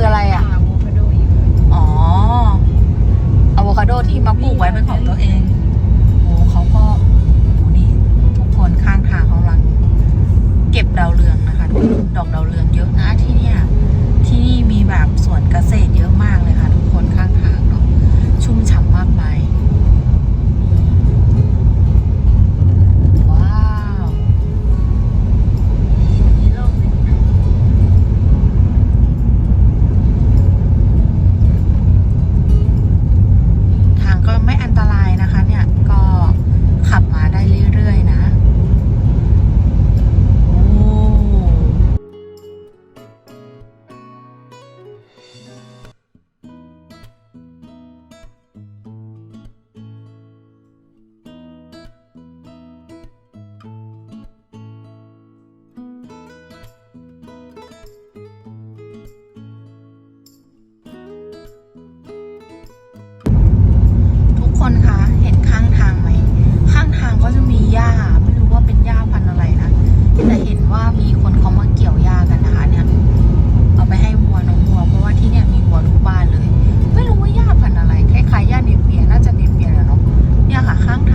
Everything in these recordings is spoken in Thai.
คืออะไรอะ อะโวคาโดอ๋ออะโวคาโดที่มาปลูกไว้เป็นของตัวเองโอ้เขาก็โหนี่ทุกคนข้างทางเขากำลัง เก็บดาวเรืองนะคะดอกดาวเรืองเยอะนะที่เนี่ย ที่นี่มีแบบสวนเกษตรเยอะมากเลยค่ะ ทุกคนข้างทางเนาะชุ่มฉ่ำมากมาย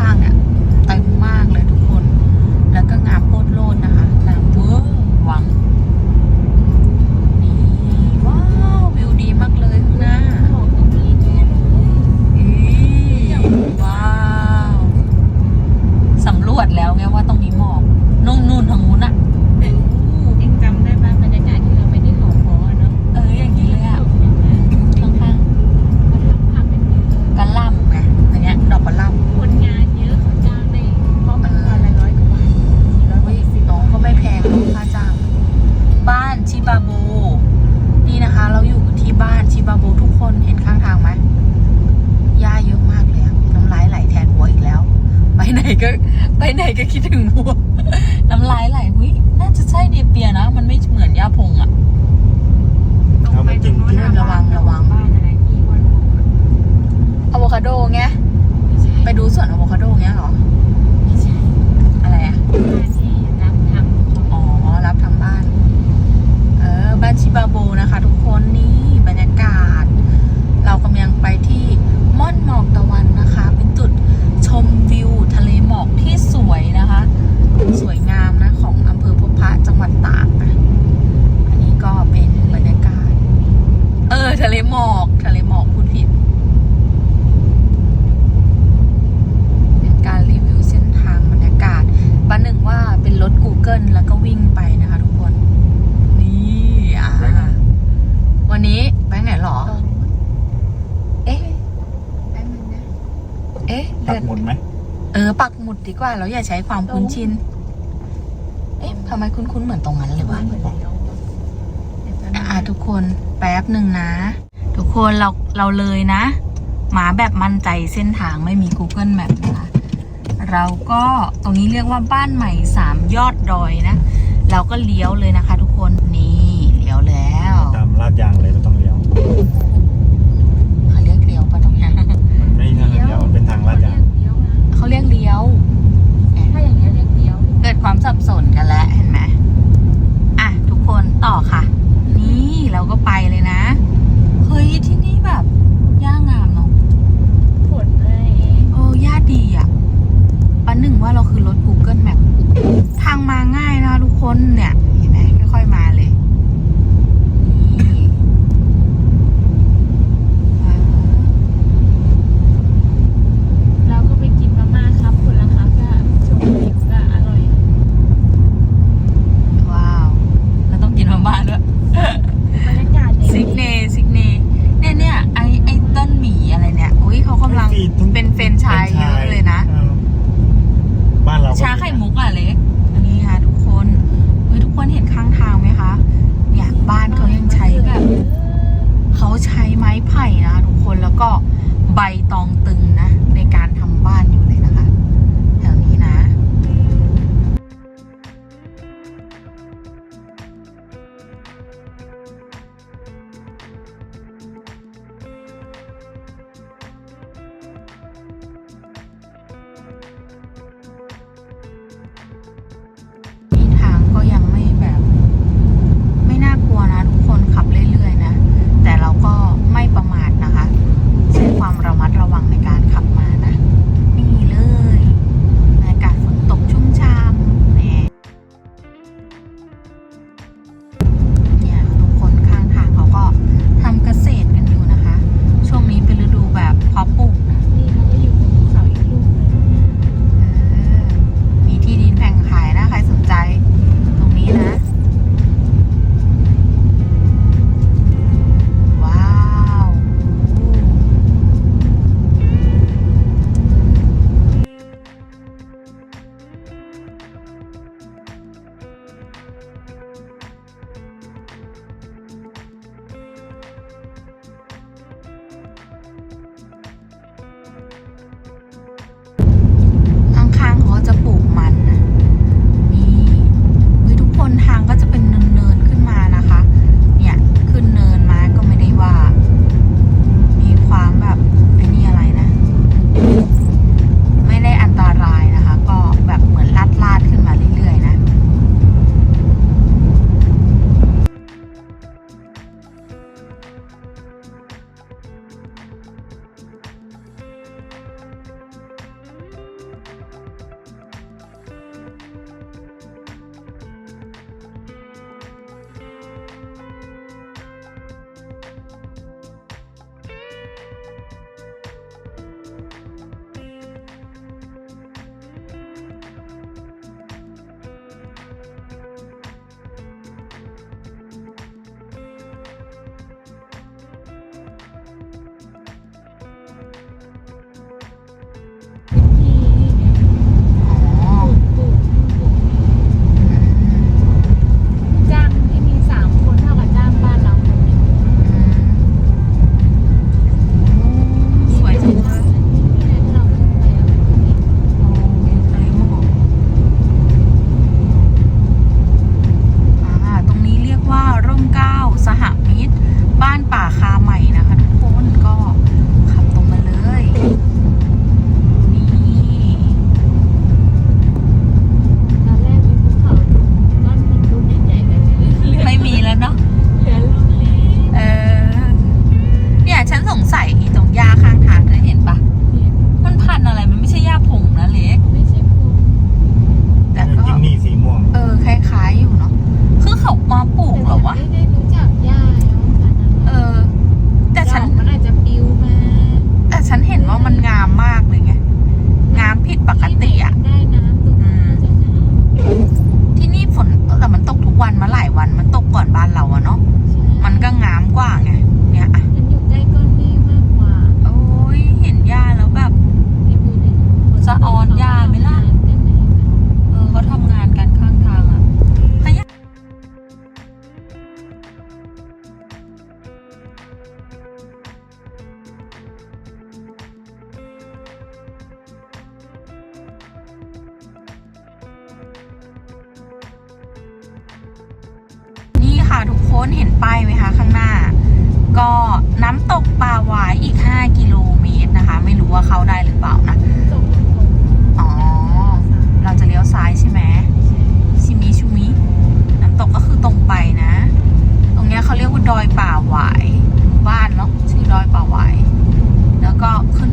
างๆเนี่ยเต็มมากเลยทุกคน แล้วก็งาโปดโลนนะ็ไปไหนก็คิดถึงวัวน้ำลายไหลหุ้น่าจะใช่เนเปียนะ มันไม่เหมือนยาพงอะ เอามากินกินระวังระวังอะโวคาโดไงไปดูสวนอะโวคาโดเงี้ยเหรอ ไม่ใช่อะไรอะอ๋อ รับทาบ้าน เออ บ้านชิบาโบนะคะทุกคนนี่บรรยากาศ เรากำลังไปที่ม่อนหมอกตะวันนะคะ เป็นจุดชมวิว ทะเลหมอกที่สวยนะคะ สวยงามนะ ว่าเราอย่าใช้ความคุ้นชิน เอ๊ะทำไมคุ้นๆเหมือนตรงนั้นเลยวะเหมือนเดียวเดี๋ยวแป๊บนึงอะทุกคนแป๊บหนึ่งนะ ทุกคนเราเราเลยนะมาแบบมั่นใจเส้นทางไม่มี Google Map นะคะเราก็ตรงนี้เรียกว่าบ้านใหม่สามยอดดอยนะ เราก็เลี้ยวเลยนะคะ ทุกคนนี่เลี้ยวแล้วตามลาดยางเลยไม่ต้องเลี้ยวเขาเรียกเลี้ยวปะตรงนี้มันไม่ใช่ทางเลี้ยวมันเป็นทางลาดยางเลี้ยวนะเขาเรียกเลี้ยว ความสับสนกันแล้วเห็นไหมอะ ทุกคนต่อค่ะ นี่เราก็ไปเลยนะ เฮ้ย ที่นี่แบบย่างามเนาะฝนอะไรเองโอ้ย่าดีอะปันหนึ่งว่าเราคือรถ Google Map ทางมาง่ายนะทุกคนเนี่ย เห็นไหมค่อยๆมาเลย ทุกคนเห็นป้ายไหมคะ ข้างหน้า ก็น้ำตกป่าหวายอีก 5 กิโลเมตรนะคะ ไม่รู้ว่าเข้าได้หรือเปล่านะอ๋อ เราจะเลี้ยวซ้ายใช่ไหมชิมิชุมิน้ำตกก็คือตรงไปนะ ตรงนี้เขาเรียกว่าดอยป่าหวายบ้านเนาะชื่อดอยป่าหวายแล้วก็ขึ้น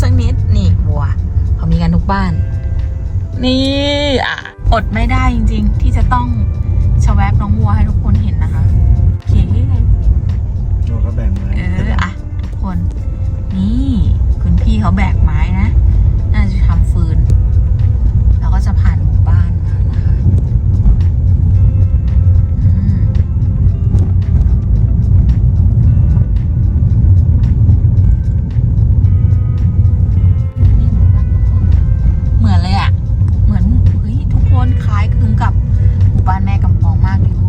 สักนิด นี่วัวเขามีกันทุกบ้าน นี่อะอดไม่ได้จริง ๆ ที่จะต้องชแวบน้องวัวให้ทุกคนเห็นนะคะเขียนที่ไหนโยก็แบ่งไม้เอออะทุกคน นี่ คุณพี่เขาแบกไม้นะันคล้ายคลึงกับหมู่บ้านแม่กำปองมากเลย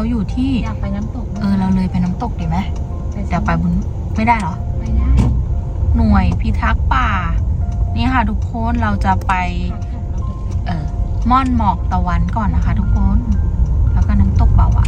ราอยู่ที่ อยากไปน้ำตกเออเราเลยไปน้ำตกดีไหมเดี๋ยวไปบุญไม่ได้เหรอ ไปได้หน่วยพิทักษ์ป่า นี่ค่ะทุกคนเราจะไป เออม่อนหมอกตะวันก่อนนะคะ ทุกคน แล้วก็น้ำตกบาวา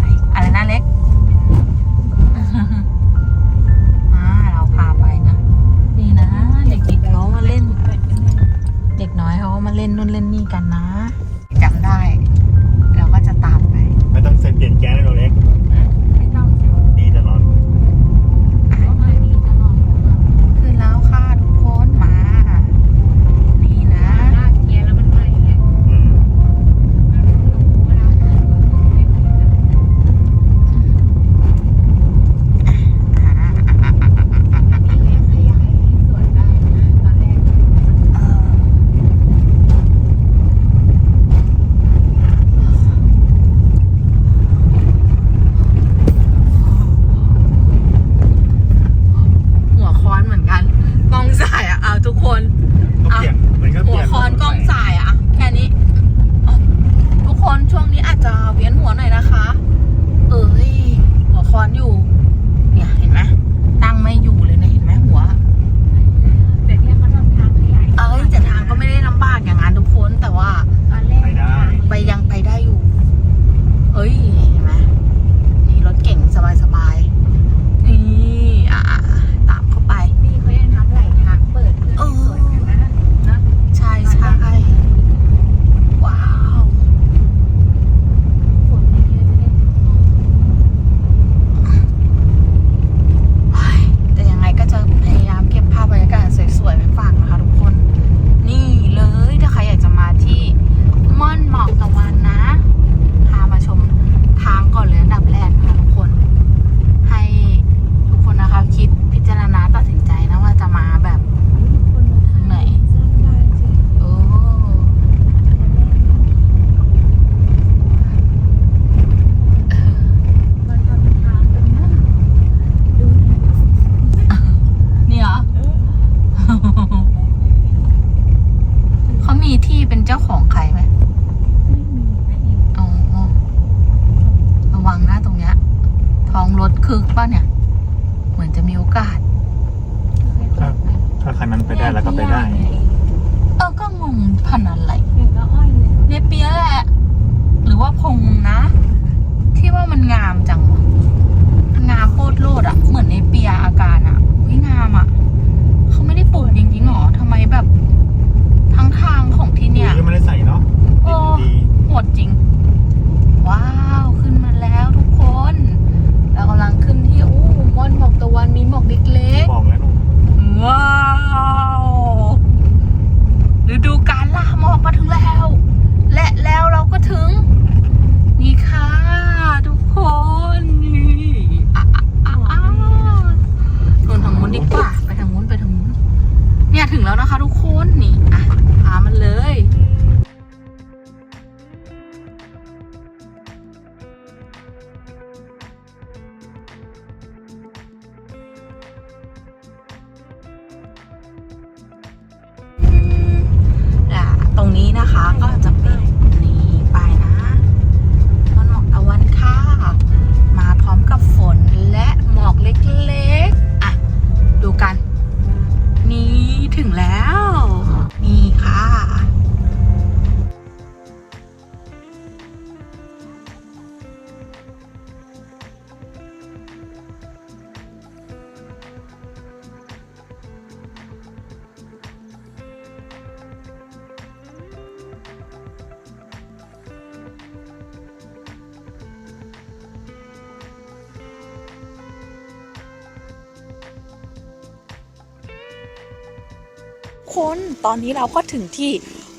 อนนี้เราก็ถึงที่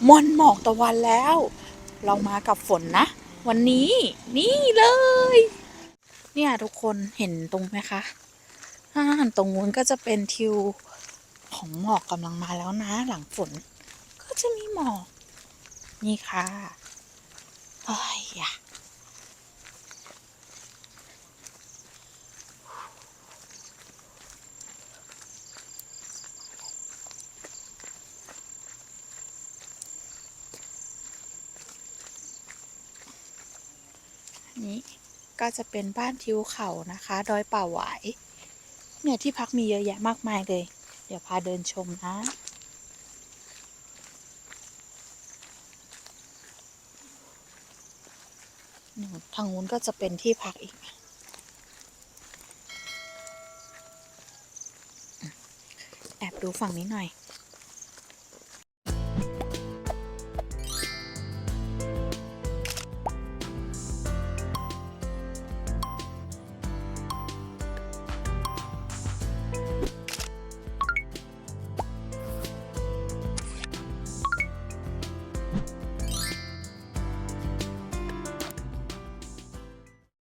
มอนหมอกตะวันแล้ว เรามากับฝนนะ วันนี้นี่เลย เนี่ยทุกคนเห็นตรงไหมคะอ่าตรงนู้นก็จะเป็นทิวของหมอกกำลังมาแล้วนะ หลังฝน ก็จะมีหมอก นี่ค่ะเอ้ยอะ นี้ก็จะเป็นบ้านทิวเขานะคะดอยป่าหวายเนี่ยที่พักมีเยอะแยะมากมายเลย เดี๋ยวพาเดินชมนะทางนู้นก็จะเป็นที่พักอีก แอบดูฝั่งนี้หน่อย